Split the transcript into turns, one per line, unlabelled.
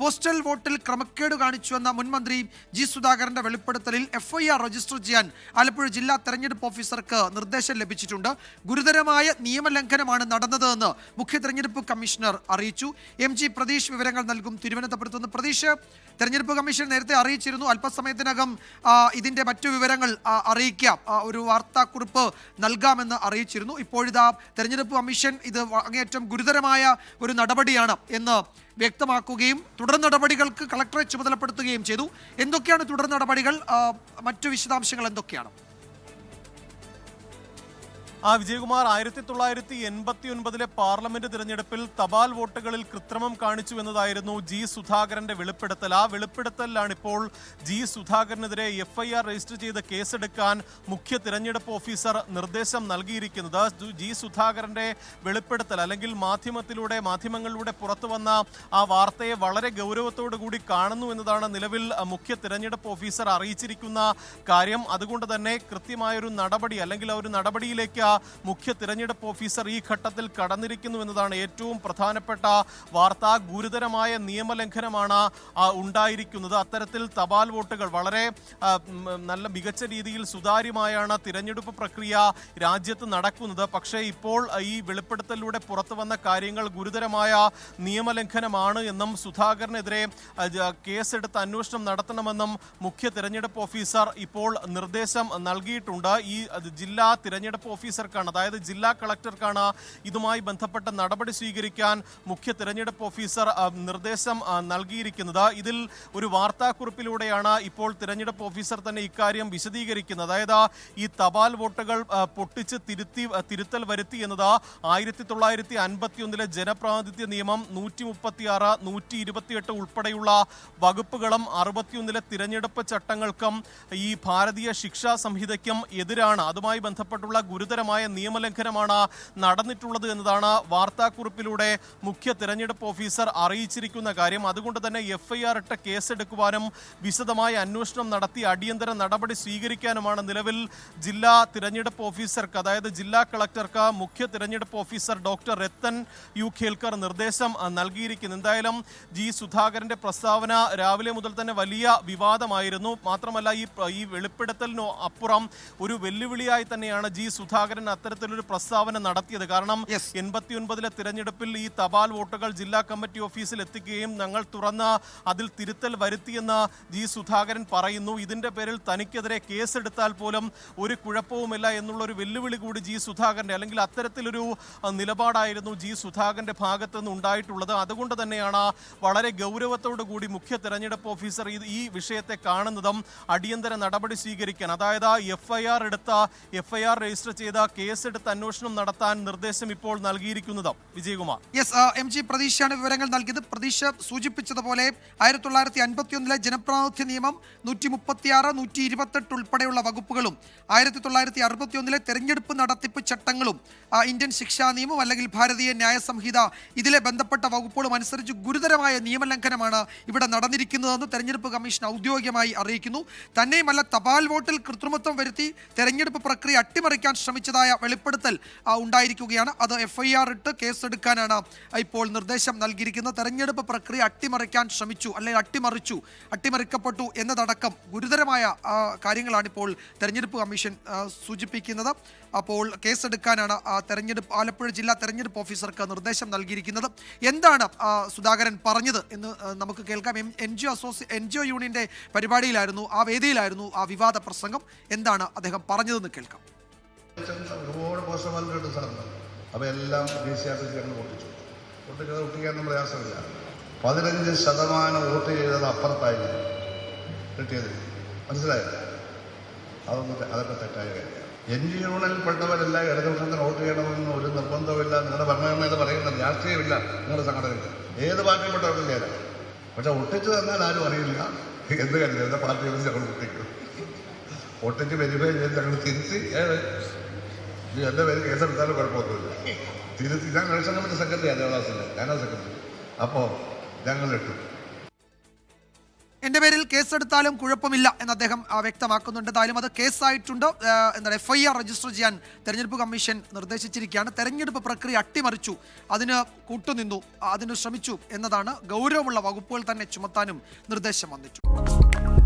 Postal വോട്ടിൽ ക്രമക്കേട് കാണിച്ചുവെന്ന മുൻമന്ത്രി G സുധാകരന്റെ വെളിപ്പെടുത്തലിൽ എഫ്ഐആർ രജിസ്റ്റർ ചെയ്യാൻ ആലപ്പുഴ ജില്ലാ തെരഞ്ഞെടുപ്പ് ഓഫീസർക്ക് നിർദ്ദേശം ലഭിച്ചിട്ടുണ്ട്. ഗുരുതരമായ നിയമലംഘനമാണ് നടന്നതെന്ന് മുഖ്യ തെരഞ്ഞെടുപ്പ് കമ്മീഷണർ അറിയിച്ചു. എം ജി പ്രതീഷ് വിവരങ്ങൾ നൽകും. തിരുവനന്തപുരത്ത് നിന്ന് പ്രതീഷ് തെരഞ്ഞെടുപ്പ് കമ്മീഷൻ നേരത്തെ അറിയിച്ചിരുന്നു. അല്പസമയത്തിനകം ഇതിന്റെ മറ്റു വിവരങ്ങൾ അറിയിക്കാം. ഒരു വാർത്താക്കുറിപ്പ് നൽകാമെന്ന് അറിയിച്ചിരുന്നു. ഇപ്പോഴിതാ തെരഞ്ഞെടുപ്പ് കമ്മീഷൻ ഇത് അങ്ങേയറ്റം ഗുരുതരമായ ഒരു നടപടിയാണ് എന്ന് വ്യക്തമാക്കുകയും തുടർ നടപടികൾക്ക് കളക്ടറെ ചുമതലപ്പെടുത്തുകയും ചെയ്തു. എന്തൊക്കെയാണ് തുടർ നടപടികൾ? മറ്റു വിശദാംശങ്ങൾ എന്തൊക്കെയാണ്?
ആ വിജയകുമാർ ആയിരത്തി തൊള്ളായിരത്തി എൺപത്തി ഒൻപതിലെ പാർലമെന്റ് തിരഞ്ഞെടുപ്പിൽ തപാൽ വോട്ടുകളിൽ കൃത്രിമം കാണിച്ചു എന്നതായിരുന്നു ജി സുധാകരന്റെ വെളിപ്പെടുത്തൽ. ആ വെളിപ്പെടുത്തലിലാണ് ഇപ്പോൾ ജി സുധാകരനെതിരെ എഫ് ഐ ആർ രജിസ്റ്റർ ചെയ്ത് കേസെടുക്കാൻ മുഖ്യ തിരഞ്ഞെടുപ്പ് ഓഫീസർ നിർദ്ദേശം നൽകിയിരിക്കുന്നത്. ജു- സുധാകരന്റെ വെളിപ്പെടുത്തൽ അല്ലെങ്കിൽ മാധ്യമത്തിലൂടെ മാധ്യമങ്ങളിലൂടെ പുറത്തു വന്ന ആ വാർത്തയെ വളരെ ഗൗരവത്തോടു കൂടി കാണുന്നു എന്നതാണ് നിലവിൽ മുഖ്യ തിരഞ്ഞെടുപ്പ് ഓഫീസർ അറിയിച്ചിരിക്കുന്ന കാര്യം. അതുകൊണ്ട് തന്നെ കൃത്യമായൊരു നടപടി അല്ലെങ്കിൽ ആ ഒരു നടപടിയിലേക്ക് മുഖ്യ തിരഞ്ഞെടുപ്പ് ഓഫീസർ ഈ ഘട്ടത്തിൽ കടന്നിരിക്കുന്നു എന്നതാണ് ഏറ്റവും പ്രധാനപ്പെട്ട വാർത്ത. ഗുരുതരമായ നിയമലംഘനമാണ് ഉണ്ടായിരിക്കുന്നത്. അത്തരത്തിൽ തപാൽ വോട്ടുകൾ വളരെ നല്ല മികച്ച രീതിയിൽ സുതാര്യമായാണ് തിരഞ്ഞെടുപ്പ് പ്രക്രിയ രാജ്യത്ത് നടക്കുന്നത്. പക്ഷേ ഇപ്പോൾ ഈ വെളിപ്പെടുത്തലിലൂടെ പുറത്തു വന്ന കാര്യങ്ങൾ ഗുരുതരമായ നിയമലംഘനമാണ് എന്നും സുധാകരനെതിരെ കേസെടുത്ത് അന്വേഷണം നടത്തണമെന്നും മുഖ്യ തിരഞ്ഞെടുപ്പ് ഓഫീസർ ഇപ്പോൾ നിർദ്ദേശം നൽകിയിട്ടുണ്ട്. ഈ ജില്ലാ തിരഞ്ഞെടുപ്പ് ഓഫീസർക്കാണ്. അതായത് ജില്ലാ കളക്ടർക്കാണ് ഇതുമായി ബന്ധപ്പെട്ട നടപടി സ്വീകരിക്കാൻ മുഖ്യ തിരഞ്ഞെടുപ്പ് ഓഫീസർ നിർദ്ദേശം നൽകിയിരിക്കുന്നത്. ഇതിൽ ഒരു വാർത്താക്കുറിപ്പിലൂടെയാണ് ഇപ്പോൾ തിരഞ്ഞെടുപ്പ് ഓഫീസർ തന്നെ ഇക്കാര്യം വിശദീകരിക്കുന്നത്. അതായത് ഈ തപാൽ വോട്ടുകൾ പൊട്ടിച്ച് തിരുത്തി തിരുത്തൽ വരുത്തി എന്നത് ആയിരത്തി തൊള്ളായിരത്തി അൻപത്തി ഒന്നിലെ ജനപ്രാതിനിധ്യ നിയമം നൂറ്റി മുപ്പത്തി ആറ് നൂറ്റി ഇരുപത്തിയെട്ട് ഉൾപ്പെടെയുള്ള വകുപ്പുകളും അറുപത്തിയൊന്നിലെ തിരഞ്ഞെടുപ്പ് ചട്ടങ്ങൾക്കും ഈ ഭാരതീയ ശിക്ഷാ സംഹിതയ്ക്കും എതിരാണ്. അതുമായി ബന്ധപ്പെട്ടുള്ള ഗുരുതരമായ നിയമലംഘനമാണ് നടന്നിട്ടുള്ളത് എന്നതാണ് വാർത്താക്കുറിപ്പിലൂടെ മുഖ്യ തിരഞ്ഞെടുപ്പ് ഓഫീസർ അറിയിച്ചിരിക്കുന്ന കാര്യം. അതുകൊണ്ട് തന്നെ എഫ്ഐആർ ഇട്ട കേസെടുക്കുവാനും വിശദമായ അന്വേഷണം നടത്തി അടിയന്തര നടപടി സ്വീകരിക്കാനുമാണ് നിലവിൽ ജില്ലാ തിരഞ്ഞെടുപ്പ് ഓഫീസർക്ക് അതായത് ജില്ലാ കളക്ടർക്ക് മുഖ്യ തിരഞ്ഞെടുപ്പ് officer doctor Rathan U Kelkar നിർദ്ദേശം നൽകിയിരിക്കുന്നു. എന്തായാലും ജി സുധാകരന്റെ പ്രസ്താവന രാവിലെ മുതൽ തന്നെ വലിയ വിവാദമായിരുന്നു. മാത്രമല്ല ഈ ഈ വെളിപ്പെടുത്തലിനു അപ്പുറം ഒരു വെല്ലുവിളിയായി തന്നെയാണ് ജി സുധാകരൻ അത്തരത്തിലൊരു പ്രസ്താവന നടത്തിയത്. കാരണം. എൺപത്തി ഒൻപതിലെ തിരഞ്ഞെടുപ്പിൽ ഈ തപാൽ വോട്ടുകൾ ജില്ലാ കമ്മിറ്റി ഓഫീസിൽ എത്തിക്കുകയും ഞങ്ങൾ തുറന്ന അതിൽ തിരുത്തൽ വരുത്തിയെന്ന് ജി സുധാകരൻ പറയുന്നു. ഇതിന്റെ പേരിൽ തനിക്കെതിരെ കേസെടുത്താൽ പോലും ഒരു കുഴപ്പവുമില്ല എന്നുള്ള ഒരു വെല്ലുവിളി കൂടി ജി സുധാകരന്റെ അല്ലെങ്കിൽ അത്തരത്തിലൊരു നിലപാടായിരുന്നു ജി സുധാകരന്റെ ഭാഗത്ത് നിന്ന് ഉണ്ടായിട്ടുള്ളത്. അതുകൊണ്ട് തന്നെയാണ് വളരെ ഗൗരവത്തോടു കൂടി മുഖ്യ തെരഞ്ഞെടുപ്പ് ഓഫീസർ ഈ വിഷയത്തെ കാണുന്നതും അടിയന്തര നടപടി സ്വീകരിക്കാൻ. അതായത് എഫ് ഐ ആർ എടുത്ത എഫ് ഐ ആർ രജിസ്റ്റർ ചെയ്ത കേസെടുത്ത് അന്വേഷണം നടത്താൻ നിർദ്ദേശം ഇപ്പോൾ നൽകിയിരിക്കുന്നതും വിജയകുമാർ.
യെസ് എം ജി പ്രതീക്ഷയാണ് വിവരങ്ങൾ നൽകിയത്. പ്രതീക്ഷ സൂചിപ്പിച്ചതുപോലെ ആയിരത്തി തൊള്ളായിരത്തി അൻപത്തി ഒന്നിലെ ജനപ്രാതിനിധ്യ നിയമം നൂറ്റി മുപ്പത്തിയാറ് നൂറ്റി ഇരുപത്തെട്ട് ഉൾപ്പെടെയുള്ള വകുപ്പുകളും ആയിരത്തി തൊള്ളായിരത്തി അറുപത്തി ഒന്നിലെ തെരഞ്ഞെടുപ്പ് നടത്തിപ്പ് ചട്ടങ്ങളും ഇന്ത്യൻ ശിക്ഷാ നിയമം അല്ലെങ്കിൽ ഭാരതീയ ന്യായ സംഹിത ഇതിലെ ബന്ധപ്പെട്ട വകുപ്പുകളും അനുസരിച്ച് ഗുരുതരമായ നിയമലംഘനമാണ് ഇവിടെ നടന്നിരിക്കുന്നതെന്ന് തെരഞ്ഞെടുപ്പ് കമ്മീഷൻ ഔദ്യോഗികമായി അറിയിക്കുന്നു. തന്നെയുമല്ല തപാൽ വോട്ടിൽ കൃത്രിമത്വം വരുത്തി തെരഞ്ഞെടുപ്പ് പ്രക്രിയ അട്ടിമറിക്കാൻ ശ്രമിച്ചതായ വെളിപ്പെടുത്തൽ ആ, ഉണ്ടായിരിക്കുകയാണ്. അത് എഫ് ഐ ആർ ഇട്ട് കേസെടുക്കാനാണ് ഇപ്പോൾ നിർദ്ദേശം നൽകിയിരിക്കുന്നത്. തെരഞ്ഞെടുപ്പ് പ്രക്രിയ അട്ടിമറിക്കാൻ ശ്രമിച്ചു അല്ലെങ്കിൽ അട്ടിമറിച്ചു അട്ടിമറിക്കപ്പെട്ടു എന്നതടക്കം ഗുരുതരമായ കാര്യങ്ങളാണ് ഇപ്പോൾ തെരഞ്ഞെടുപ്പ് കമ്മീഷൻ സൂചിപ്പിക്കുന്നത്. അപ്പോൾ കേസെടുക്കാനാണ് തെരഞ്ഞെടുപ്പ് ആലപ്പുഴ ജില്ലാ തെരഞ്ഞെടുപ്പ് ഓഫീസർക്ക് നിർദ്ദേശം നൽകിയിരിക്കുന്നത്. എന്താണ് സുധാകരൻ പറഞ്ഞത് എന്ന് നമുക്ക് കേൾക്കാം. M N G O association N G O യൂണിയന്റെ പരിപാടിയിലായിരുന്നു ആ വേദിയിലായിരുന്നു ആ വിവാദ പ്രസംഗം. എന്താണ് അദ്ദേഹം പറഞ്ഞതെന്ന് കേൾക്കാം.
ഒരുപാട് വന്നിട്ടുണ്ട് സാറിന് അപ്പോൾ എല്ലാം ഡി സി ആഫീസിൽ ഞങ്ങൾ പൊട്ടിച്ചു. പൊട്ടിച്ചത് ഒട്ടിക്കാനൊന്നും പ്രയാസമില്ല. പതിനഞ്ച് ശതമാനം വോട്ട് ചെയ്തത് അപ്പുറത്തായിരുന്നു. കിട്ടിയത്. മനസ്സിലായില്ല അതൊന്നും അതൊക്കെ തെറ്റായ കാര്യമാണ്. എൻ ജി യൂണിയനിൽപ്പെട്ടവരെല്ലാം ഇടതുപക്ഷത്തിന് വോട്ട് ചെയ്യണമെന്ന് ഒരു നിർബന്ധമില്ല നിങ്ങളുടെ ഭരണഘടന ഇത് പറയുന്നത് രാഷ്ട്രീയമില്ല. നിങ്ങളുടെ സംഘടനയില്ല. ഏത് പാർട്ടിയിൽപ്പെട്ടവർക്കും ചേരാം പക്ഷെ ഒട്ടിച്ചു തന്നാൽ ആരും അറിയില്ല. എന്ത് കരുതരുത് പാർട്ടിയിൽ ഞങ്ങൾ ഒട്ടിക്കും ഒട്ടിച്ച് ചെയ്ത് ഞങ്ങൾ തിരുത്തി ഇത് എന്റെ പേര് കേസെടുത്താലും കുഴപ്പമൊന്നുമില്ല. തിരുത്തി ഞാൻ ഇലക്ഷൻ മറ്റേ സെക്രട്ടറി ദേവദാസിന്റെ ഞാനാ സെക്രട്ടറി അപ്പോൾ ഞങ്ങൾ ഇട്ടു
എന്റെ പേരിൽ കേസെടുത്താലും കുഴപ്പമില്ല എന്ന് അദ്ദേഹം വ്യക്തമാക്കുന്നുണ്ട്. എന്തായാലും അത് കേസായിട്ടുണ്ട്? എന്താ എഫ് ഐ ആർ രജിസ്റ്റർ ചെയ്യാൻ തെരഞ്ഞെടുപ്പ് കമ്മീഷൻ നിർദ്ദേശിച്ചിരിക്കുകയാണ്. തെരഞ്ഞെടുപ്പ് പ്രക്രിയ അട്ടിമറിച്ചു. അതിന് കൂട്ടുനിന്നു അതിന് ശ്രമിച്ചു എന്നതാണ് ഗൗരവമുള്ള വകുപ്പുകൾ തന്നെ ചുമത്താനും നിർദ്ദേശം വന്നിട്ടുണ്ട്.